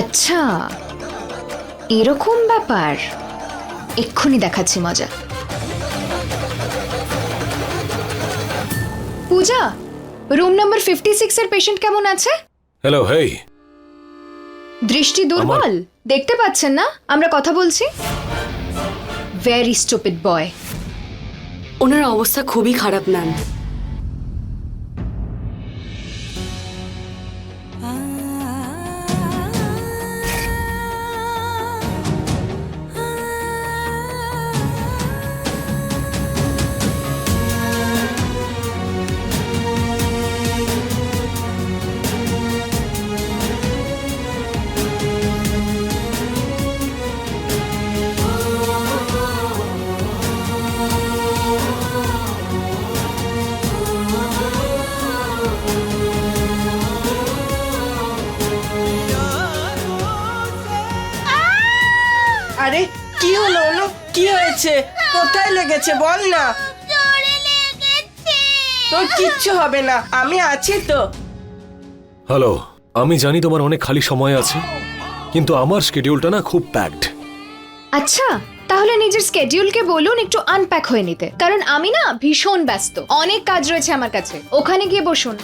আচ্ছা এরকম ব্যাপার। এক্ষুনি দেখাচ্ছি মজা। Puja room number fifty six এর পেশেন্ট কেমন আছে? হ্যালো হেই দৃষ্টি দুর্বল? দেখতে পাচ্ছেন না? আমরা কথা বলছি? ভেরি স্টুপিড বয় ওনার অবস্থা খুবই খারাপ ম্যাম কি হলো অনু কি হয়েছে? কোথায় লেগেছে? বল না। তোর কিচ্ছু হবে না। আমি আছি তো। হ্যালো আমি জানি তোমার অনেক খালি সময় আছে কিন্তু আমার শিডিউলটা না খুব প্যাকড আচ্ছা তাহলে নিজের স্কেডিউলকে বলুন একটু আনপ্যাক হয়ে নিতে। কারণ আমি না ভীষণ ব্যস্ত। অনেক কাজ রয়েছে আমার কাছে। ওখানে গিয়ে বসুন।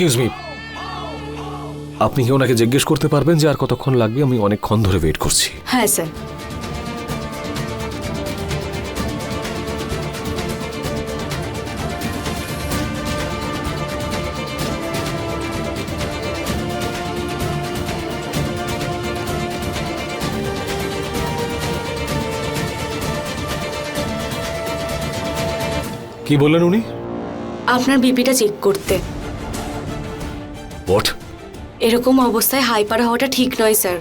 এক্সকিউজ মি আপনি কি ওনাকে জিজ্ঞেস করতে পারবেন যে আর কতক্ষণ লাগবে? আমি অনেকক্ষণ ধরে ওয়েট করছি। হ্যাঁ স্যার কি বললেন উনি? আপনার বিপিটা চেক করতে। হোয়াট এরকম অবস্থায় হাইপার হওয়াটা ঠিক নয় স্যার।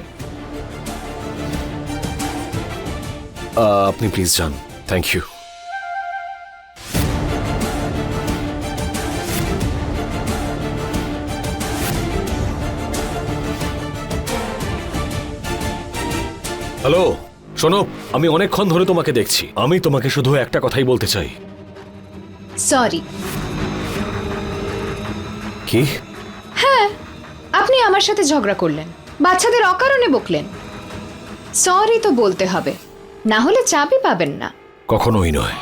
আপনি প্লিজ যান। থ্যাংক ইউ হ্যালো শোনো আমি অনেকক্ষণ ধরে তোমাকে দেখছি। আমি তোমাকে শুধু একটা কথাই বলতে চাই। সরি কি? আপনি আমার সাথে ঝগড়া করলেন। বাচ্চাদের অকারণে বকলেন। সরি তো বলতে হবে। না হলে চাপই পাবেন না। কখনোই নয়।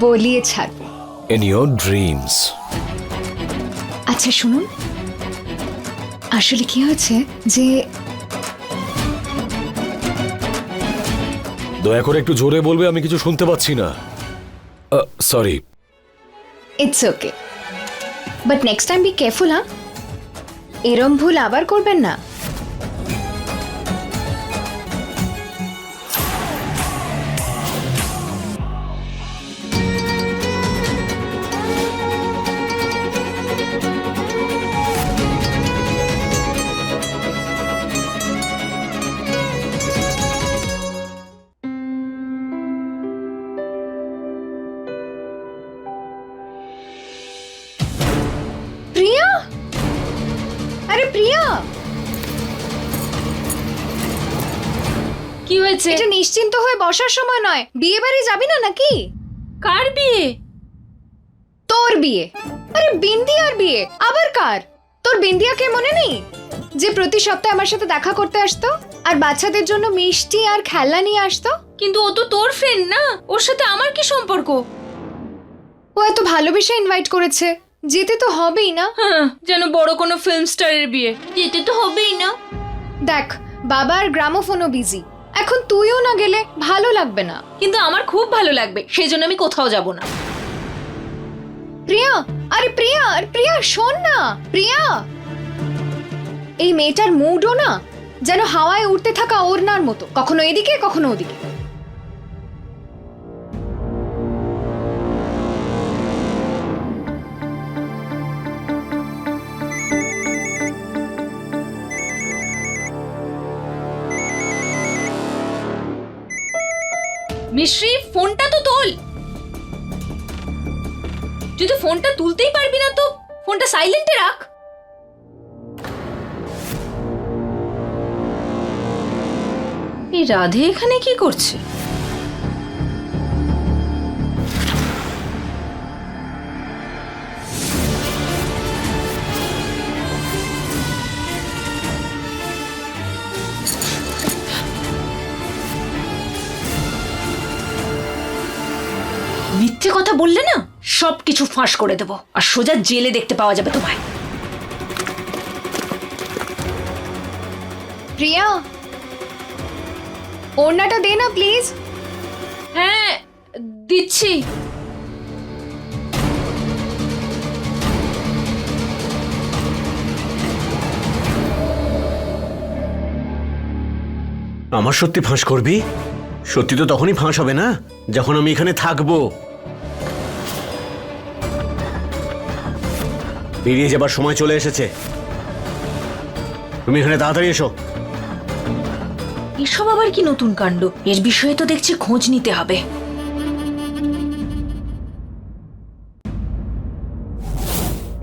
বলিয়ে ছাড়বো। ইন ইয়োর ড্রিমস আচ্ছা শুনুন। আসলে কি হয়েছে যে দয়া করে একটু জোরে বলবে আমি কিছু শুনতে পাচ্ছি না। Sorry it's okay but next time be careful হ্যাঁ এরম ভুল আবার করবেন না। হয়েছে। এটা নিশ্চিন্ত হয়ে বসার সময় নয়। বিয়ে বাড়ি যাবি না নাকি? কার বিয়ে? তোর বিয়ে। আরে বিন্দিয়ার বিয়ে। আবার কার? তোর বিন্দিয়াকে মনে নেই? যে প্রতি সপ্তাহে আমার সাথে দেখা করতে আসতো আর বাচ্চাদের জন্য মিষ্টি আর খেলনা নিয়ে আসতো? কিন্তু ও তো তোর ফ্রেন্ড না। ওর সাথে আমার কি সম্পর্ক? ও এত ভালোবেসে ইনভাইট করেছে। যেতে তো হবেই না। হ্যাঁ যেন বড় কোনো ফিল্ম স্টারের বিয়ে। যেতে তো হবেই না। দেখ বাবা আর গ্রামোফোনও বিজি এখন তুইও না গেলে ভালো লাগবে না। কিন্তু আমার খুব ভালো লাগবে সেই জন্য আমি কোথাও যাব না। প্রিয়া আরে প্রিয়া আরে প্রিয়া শোন না প্রিয়া। এই মেয়েটার মুডও না যেন হাওয়ায় উড়তে থাকা ওড়নার মতো কখনো এদিকে কখনো ওদিকে। মিশ্রি, ফোনটা তো তোল। যদি ফোনটা তুলতেই পারবি না তো। ফোনটা সাইলেন্টে রাখ। এই রাধে এখানে কি করছে? মিথ্যে কথা বললে না সব কিছু ফাঁস করে দেবো। আর সোজা জেলে দেখতে পাওয়া যাবে তোমায়। প্রিয়া ওড়নাটা দে না প্লিজ। হ্যাঁ দিচ্ছি। আমার সত্যি ফাঁস করবি? সত্যি তো তখনই ফাঁস হবে না যখন আমি এখানে থাকব। বেরিয়ে যাবার সময় চলে এসেছে। তুমি এখানে তাড়াতাড়ি এসো। এসব আবার কি নতুন কাণ্ড? এর বিষয়ে তো দেখছি খোঁজ নিতে হবে।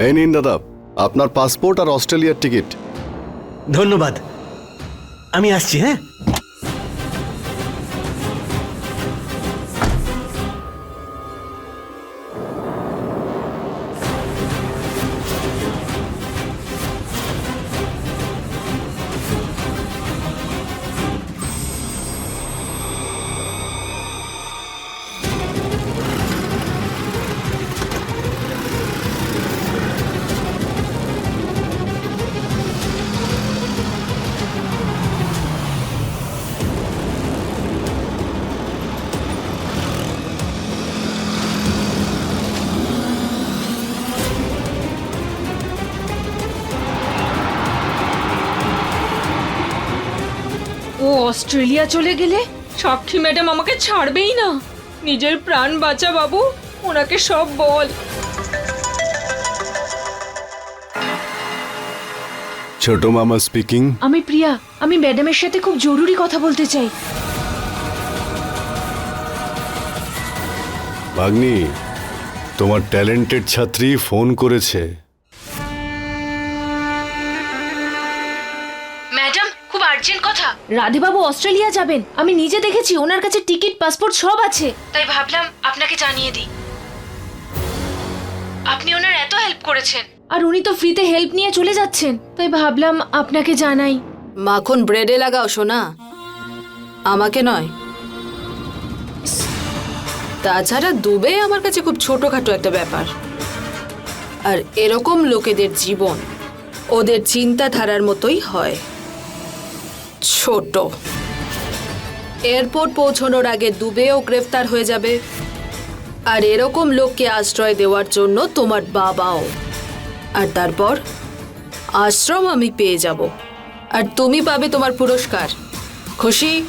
এই নিন দাদা আপনার পাসপোর্ট আর অস্ট্রেলিয়ার টিকিট। ধন্যবাদ। আমি আসছি হ্যাঁ? ও অস্ট্রেলিয়া চলে গেলে? সাক্ষী ম্যাডাম আমাকে ছাড়বেই না। নিজের প্রাণ বাঁচা বাবু ওনাকে সব বল। ছোট মামা স্পিকিং আমি প্রিয়া আমি ম্যাডামের সাথে খুব জরুরি কথা বলতে চাই। ভাগ্নি তোমার ট্যালেন্টেড ছাত্রী ফোন করেছে। রাধেবাবু অস্ট্রেলিয়া যাবেন। আমি নিজে দেখেছি ওনার কাছে টিকিট পাসপোর্ট সব আছে। তাই ভাবলাম আপনাকে জানিয়ে দিই। আপনি ওনার এত হেল্প করেছেন। আর উনি তো ফ্রিতে হেল্প নিয়ে চলে যাচ্ছেন। তাই ভাবলাম আপনাকে জানাই। মাখন ব্রেডে লাগাও সোনা। আমাকে নয়। তাছাড়া দুবে আমার কাছে খুব ছোটখাটো একটা ব্যাপার। আর এরকম লোকেদের জীবন ওদের চিন্তাধারার মতোই হয়। ছোট। এয়ারপোর্ট পৌঁছানোর আগে দুবেও গ্রেফতার হয়ে যাবে। আর এরকম লোককে আশ্রয় দেওয়ার জন্য তোমার বাবাও। আর তারপর আশ্রম আমি পেয়ে যাব। আর তুমি পাবে তোমার পুরস্কার। খুশি?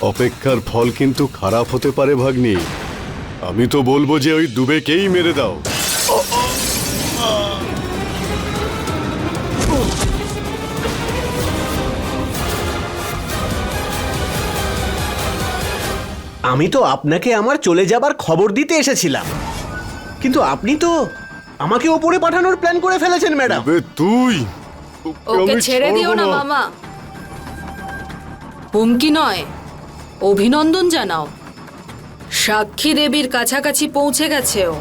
অপেক্ষার ফল কিন্তু খারাপ হতে পারে ভাগ্নি। আমি তো বলব যে ওই দুবেকেই মেরে দাও। আমি তো আপনাকে আমার চলে যাবার খবর দিতে এসেছিলাম। কিন্তু আপনি তো আমাকে ওপরে পাঠানোর প্ল্যান করে ফেলেছেন ম্যাডাম। তুই ওকে আমি ছেড়ে দিও ছাড়বো না। মামা। হুমকি নয় অভিনন্দন জানাও। সাক্ষী দেবীর কাছাকাছি পৌঁছে গেছে ও।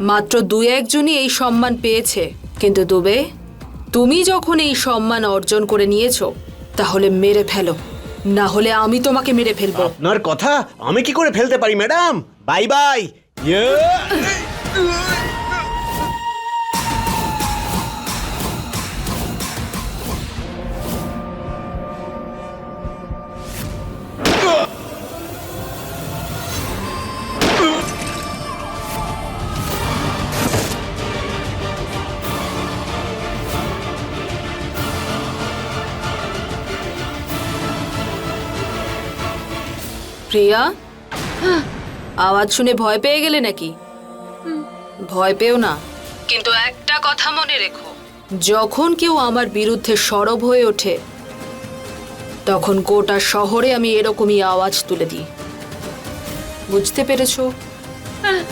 মাত্র দু একজনই এই সম্মান পেয়েছে কিন্তু দুবে তুমি যখন এই সম্মান অর্জন করে নিয়েছো তাহলে মেরে ফেলো। না হলে আমি তোমাকে মেরে ফেলব। আপনার কথা আমি কি করে ফেলতে পারি, ম্যাডাম? Bye bye. প্রিয়া? আওয়াজ শুনে ভয় পেয়ে গেলে নাকি? ভয় পেও না। কিন্তু একটা কথা মনে রেখো, যখন কেউ আমার বিরুদ্ধে সরব হয়ে ওঠে, তখন গোটা শহরে আমি এরকমই আওয়াজ তুলে দিই। বুঝতে পেরেছ? হ্যাঁ